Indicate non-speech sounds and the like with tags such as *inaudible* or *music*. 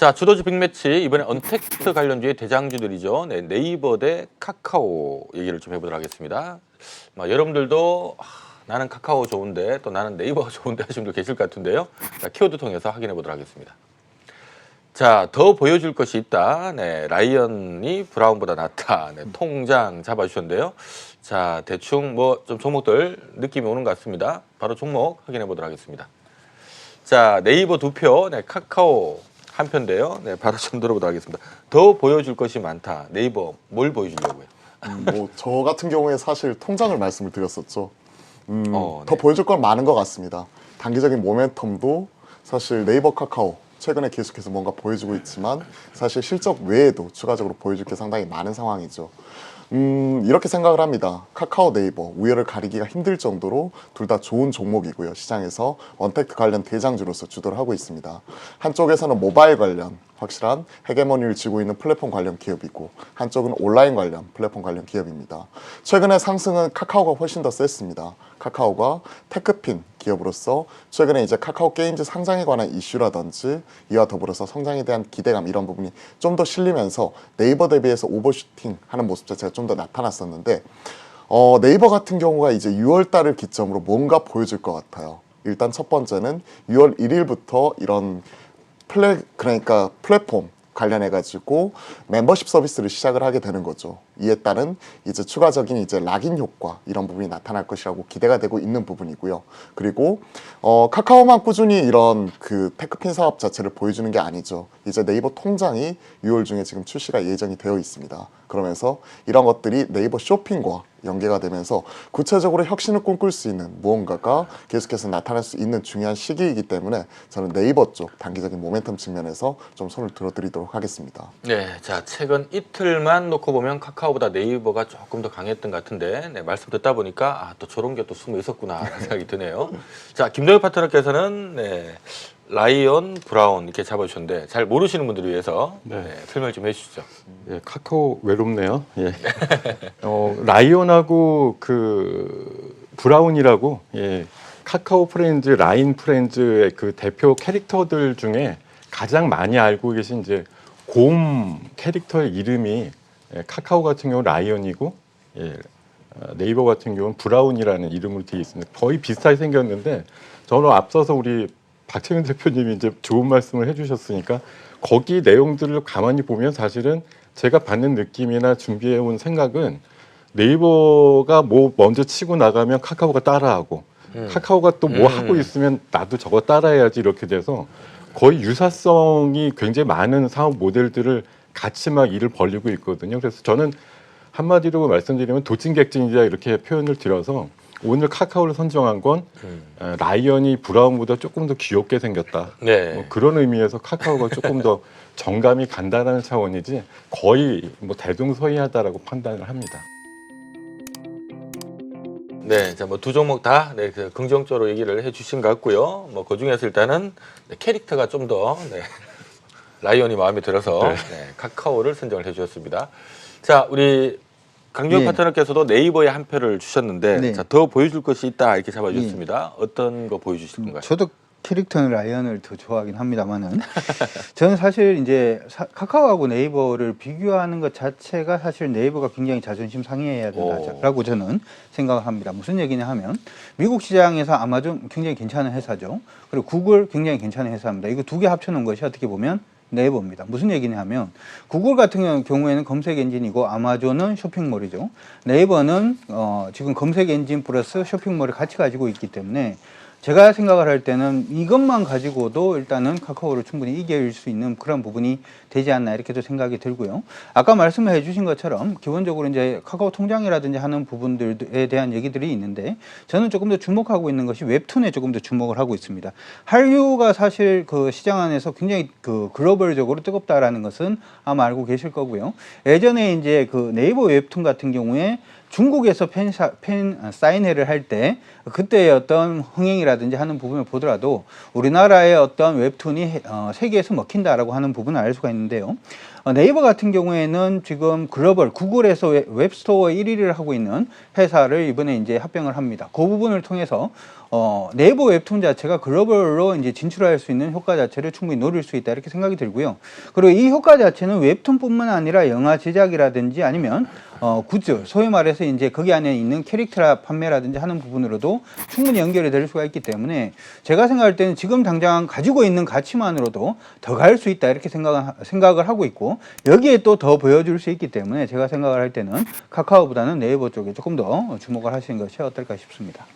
자, 주도주 빅매치 이번에 언택트 관련주의 대장주들이죠. 네, 네이버 대 카카오 얘기를 좀 해보도록 하겠습니다. 뭐, 여러분들도 아, 나는 카카오 좋은데 또 나는 네이버가 *laughs* 좋은데 하시는 분들 계실 것 같은데요. 자, 키워드 통해서 확인해 보도록 하겠습니다. 자, 더 보여줄 것이 있다. 네, 라이언이 브라운보다 낫다. 네, 통장 잡아주셨는데요. 자, 대충 뭐 좀 종목들 느낌이 오는 것 같습니다. 바로 종목 확인해 보도록 하겠습니다. 자, 네이버 두 표, 네, 카카오 한 표인데요. 네, 바로 좀 들어보도록 하겠습니다. 더 보여줄 것이 많다. 네이버 뭘 보여주려고요? 뭐저 같은 경우에 사실 통장을 말씀을 드렸었죠. 음, 어, 더 네. 보여줄 건 많은 것 같습니다. 단기적인 모멘텀도 사실 네이버 카카오 최근에 계속해서 뭔가 보여주고 있지만 사실 실적 외에도 추가적으로 보여줄 게 상당히 많은 상황이죠. 음, 이렇게 생각을 합니다. 카카오 네이버 우열을 가리기가 힘들 정도로 둘 다 좋은 종목이고요. 시장에서 원택트 관련 대장주로서 주도를 하고 있습니다. 한쪽에서는 모바일 관련 확실한 헤게모니를 쥐고 있는 플랫폼 관련 기업이고 한쪽은 온라인 관련 플랫폼 관련 기업입니다. 최근에 상승은 카카오가 훨씬 더 셌습니다. 카카오가 테크핀 기업으로서 최근에 이제 카카오 게임즈 상장에 관한 이슈라든지 이와 더불어서 성장에 대한 기대감 이런 부분이 좀 더 실리면서 네이버 대비해서 오버슈팅 하는 모습 자체가 좀 더 나타났었는데 어, 네이버 같은 경우가 이제 6월 달을 기점으로 뭔가 보여줄 것 같아요. 일단 첫 번째는 6월 1일부터 이런 플레 그러니까 플랫폼 관련해 가지고 멤버십 서비스를 시작을 하게 되는 거죠. 이에 따른 이제 추가적인 이제 락인 효과 이런 부분이 나타날 것이라고 기대가 되고 있는 부분이고요. 그리고 어, 카카오만 꾸준히 이런 그 테크핀 사업 자체를 보여주는 게 아니죠. 이제 네이버 통장이 6월 중에 지금 출시가 예정이 되어 있습니다. 그러면서 이런 것들이 네이버 쇼핑과 연계가 되면서 구체적으로 혁신을 꿈꿀 수 있는 무언가가 계속해서 나타날 수 있는 중요한 시기이기 때문에 저는 네이버 쪽 단기적인 모멘텀 측면에서 좀 손을 들어드리도록 하겠습니다. 네, 자 최근 이틀만 놓고 보면 카카오보다 네이버가 조금 더 강했던 것 같은데 네, 말씀 듣다 보니까 아, 또 저런 게 또 숨어 있었구나 *laughs* 생각이 드네요. 자 김동엽 파트너께서는 네, 라이언 브라운 이렇게 잡아주셨는데 잘 모르시는 분들을 위해서 네. 네, 설명 좀 해주시죠. 예, 카카오 외롭네요. 예. *laughs* 어, 라이온하고 그 브라운이라고 예, 카카오 프렌즈, 라인 프렌즈의 그 대표 캐릭터들 중에 가장 많이 알고 계신 이제 곰 캐릭터의 이름이 예, 카카오 같은 경우 라이온이고 예, 어, 네이버 같은 경우는 브라운이라는 이름으로 되어 있습니다. 거의 비슷하게 생겼는데 저는 앞서서 우리 박채민 대표님이 이제 좋은 말씀을 해주셨으니까 거기 내용들을 가만히 보면 사실은 제가 받는 느낌이나 준비해온 생각은 네이버가 뭐 먼저 치고 나가면 카카오가 따라하고 음. 카카오가 또뭐 음. 하고 있으면 나도 저거 따라해야지 이렇게 돼서 거의 유사성이 굉장히 많은 사업 모델들을 같이 막 일을 벌리고 있거든요. 그래서 저는 한마디로 말씀드리면 도찐객진이다 이렇게 표현을 드려서 오늘 카카오를 선정한 건 음. 어, 라이언이 브라운보다 조금 더 귀엽게 생겼다. 네. 뭐 그런 의미에서 카카오가 조금 더 *laughs* 정감이 간다라는 차원이지 거의 뭐 대동소이하다라고 판단을 합니다. 네, 자, 뭐 두 종목 다 네, 그 긍정적으로 얘기를 해주신 것 같고요. 뭐 그 중에서 일단은 네, 캐릭터가 좀더 네, *laughs* 라이언이 마음에 들어서 네. 네, 카카오를 선정을 해주셨습니다. 자, 우리 강경 네. 파트너께서도 네이버에 한 표를 주셨는데 네. 자, 더 보여줄 것이 있다 이렇게 잡아주셨습니다. 어떤 거 보여주실 건가요? 저도 캐릭터는 라이언을 더 좋아하긴 합니다만은 *laughs* 저는 사실 이제 사- 카카오하고 네이버를 비교하는 것 자체가 사실 네이버가 굉장히 자존심 상해야 오. 된다라고 저는 생각을 합니다. 무슨 얘기냐 하면 미국 시장에서 아마존 굉장히 괜찮은 회사죠. 그리고 구글 굉장히 괜찮은 회사입니다. 이거 두 개 합쳐놓은 것이 어떻게 보면 네이버입니다. 무슨 얘기냐 하면 구글 같은 경우에는 검색 엔진이고 아마존은 쇼핑몰이죠. 네이버는 어, 지금 검색 엔진 플러스 쇼핑몰을 같이 가지고 있기 때문에 제가 생각을 할 때는 이것만 가지고도 일단은 카카오를 충분히 이길 수 있는 그런 부분이 되지 않나 이렇게도 생각이 들고요. 아까 말씀을 해주신 것처럼 기본적으로 이제 카카오 통장이라든지 하는 부분들에 대한 얘기들이 있는데 저는 조금 더 주목하고 있는 것이 웹툰에 조금 더 주목을 하고 있습니다. 한류가 사실 그 시장 안에서 굉장히 그 글로벌적으로 뜨겁다라는 것은 아마 알고 계실 거고요. 예전에 이제 그 네이버 웹툰 같은 경우에 중국에서 팬, 사, 팬 아, 사인회를 할 때 그때의 어떤 흥행이라든지 하는 부분을 보더라도 우리나라의 어떤 웹툰이 해- 어, 세계에서 먹힌다라고 하는 부분을 알 수가 있는데요. 어, 네이버 같은 경우에는 지금 글로벌 구글에서 웹- 웹스토어 1위를 하고 있는 회사를 이번에 이제 합병을 합니다. 그 부분을 통해서 어, 네이버 웹툰 자체가 글로벌로 이제 진출할 수 있는 효과 자체를 충분히 노릴 수 있다 이렇게 생각이 들고요. 그리고 이 효과 자체는 웹툰뿐만 아니라 영화 제작이라든지 아니면 어, 굿즈, 소위 말해서 이제 거기 안에 있는 캐릭터 판매라든지 하는 부분으로도 충분히 연결이 될 수가 있기 때문에 제가 생각할 때는 지금 당장 가지고 있는 가치만으로도 더 갈 수 있다 이렇게 생각, 생각을 하고 있고 여기에 또 더 보여줄 수 있기 때문에 제가 생각을 할 때는 카카오보다는 네이버 쪽에 조금 더 주목을 하시는 것이 어떨까 싶습니다.